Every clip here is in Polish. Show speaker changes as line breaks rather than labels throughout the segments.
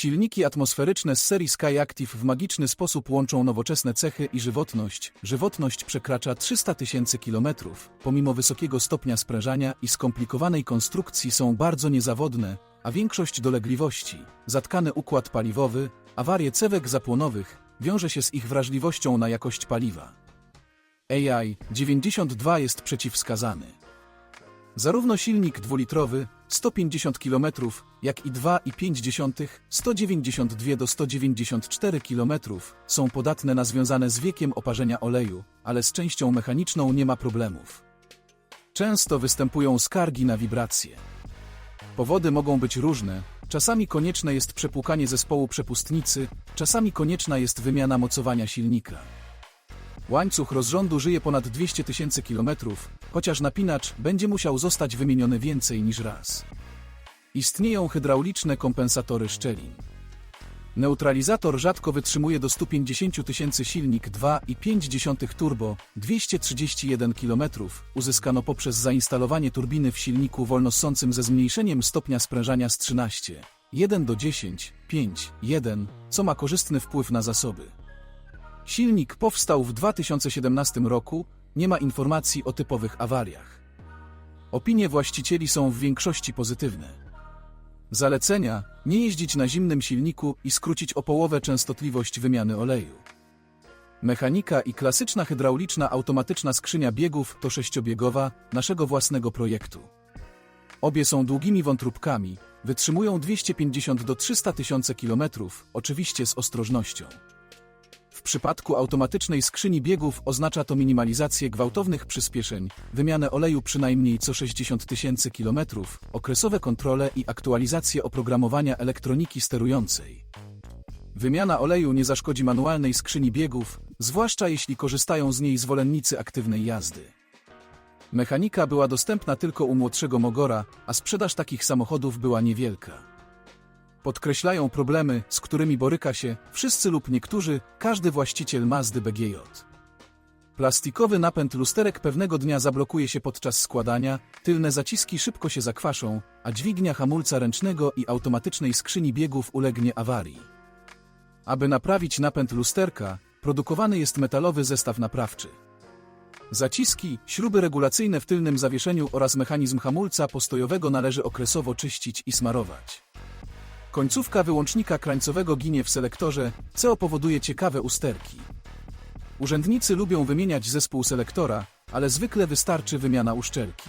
Silniki atmosferyczne z serii Skyactiv w magiczny sposób łączą nowoczesne cechy i żywotność. Żywotność przekracza 300 tysięcy kilometrów. Pomimo wysokiego stopnia sprężania i skomplikowanej konstrukcji są bardzo niezawodne, a większość dolegliwości, zatkany układ paliwowy, awarie cewek zapłonowych, wiąże się z ich wrażliwością na jakość paliwa. AI 92 jest przeciwwskazany. Zarówno silnik dwulitrowy 150 km, jak i 2,5 192 do 194 km są podatne na związane z wiekiem oparzenia oleju, ale z częścią mechaniczną nie ma problemów. Często występują skargi na wibracje. Powody mogą być różne, czasami konieczne jest przepłukanie zespołu przepustnicy, czasami konieczna jest wymiana mocowania silnika. Łańcuch rozrządu żyje ponad 200 tysięcy kilometrów, chociaż napinacz będzie musiał zostać wymieniony więcej niż raz. Istnieją hydrauliczne kompensatory szczelin. Neutralizator rzadko wytrzymuje do 150 tysięcy silnik 2,5 turbo, 231 km, uzyskano poprzez zainstalowanie turbiny w silniku wolnossącym ze zmniejszeniem stopnia sprężania z 13, 1 do 10, 5, 1, co ma korzystny wpływ na zasoby. Silnik powstał w 2017 roku, nie ma informacji o typowych awariach. Opinie właścicieli są w większości pozytywne. Zalecenia: nie jeździć na zimnym silniku i skrócić o połowę częstotliwość wymiany oleju. Mechanika i klasyczna hydrauliczna automatyczna skrzynia biegów to sześciobiegowa naszego własnego projektu. Obie są długimi wątróbkami, wytrzymują 250 do 300 tysięcy kilometrów, oczywiście z ostrożnością. Przypadku automatycznej skrzyni biegów oznacza to minimalizację gwałtownych przyspieszeń, wymianę oleju przynajmniej co 60 tysięcy kilometrów, okresowe kontrole i aktualizację oprogramowania elektroniki sterującej. Wymiana oleju nie zaszkodzi manualnej skrzyni biegów, zwłaszcza jeśli korzystają z niej zwolennicy aktywnej jazdy. Mechanika była dostępna tylko u młodszego Mogora, a sprzedaż takich samochodów była niewielka. Podkreślają problemy, z którymi boryka się wszyscy lub niektórzy, każdy właściciel Mazdy BGJ. Plastikowy napęd lusterek pewnego dnia zablokuje się podczas składania, tylne zaciski szybko się zakwaszą, a dźwignia hamulca ręcznego i automatycznej skrzyni biegów ulegnie awarii. Aby naprawić napęd lusterka, produkowany jest metalowy zestaw naprawczy. Zaciski, śruby regulacyjne w tylnym zawieszeniu oraz mechanizm hamulca postojowego należy okresowo czyścić i smarować. Końcówka wyłącznika krańcowego ginie w selektorze, co powoduje ciekawe usterki. Urzędnicy lubią wymieniać zespół selektora, ale zwykle wystarczy wymiana uszczelki.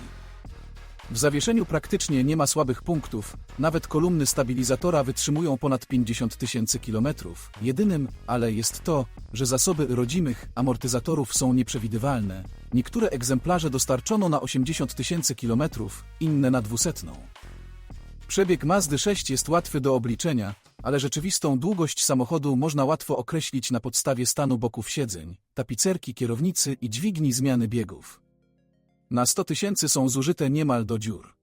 W zawieszeniu praktycznie nie ma słabych punktów, nawet kolumny stabilizatora wytrzymują ponad 50 tysięcy kilometrów. Jedynym, ale jest to, że zasoby rodzimych amortyzatorów są nieprzewidywalne. Niektóre egzemplarze dostarczono na 80 tysięcy kilometrów, inne na dwusetną. Przebieg Mazdy 6 jest łatwy do obliczenia, ale rzeczywistą długość samochodu można łatwo określić na podstawie stanu boków siedzeń, tapicerki kierownicy i dźwigni zmiany biegów. Na 100 tysięcy są zużyte niemal do dziur.